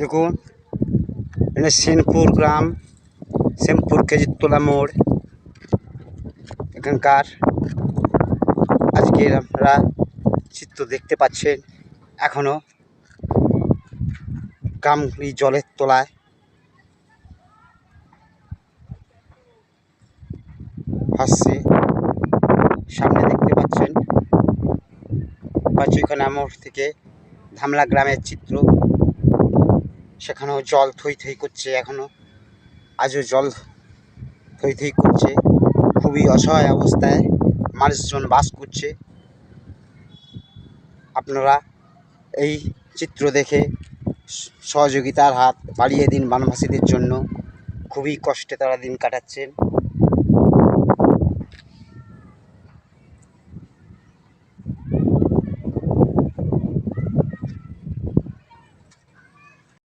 দেখুন, এখানে সেনপুর গ্রাম সেনপুর খেজিরতলা মোড়, এখানকার আজকের আপনারা চিত্র দেখতে পাচ্ছেন এখনও গ্রামগুলি জলের তলায়। ভাসছে সামনে দেখতে পাচ্ছেন। পাঁচুইখানা মোড় থেকে ধামলা গ্রামের চিত্র। সেখানেও জল থই থই করছে এখনও আজও জল থই থই করছে। খুবই অসহায় অবস্থায় মানুষজন বাস করছে। আপনারা এই চিত্র দেখে সহযোগিতার হাত বাড়িয়ে দিন বানবাসীদের জন্য। খুবই কষ্টে তারা দিন কাটাচ্ছেন।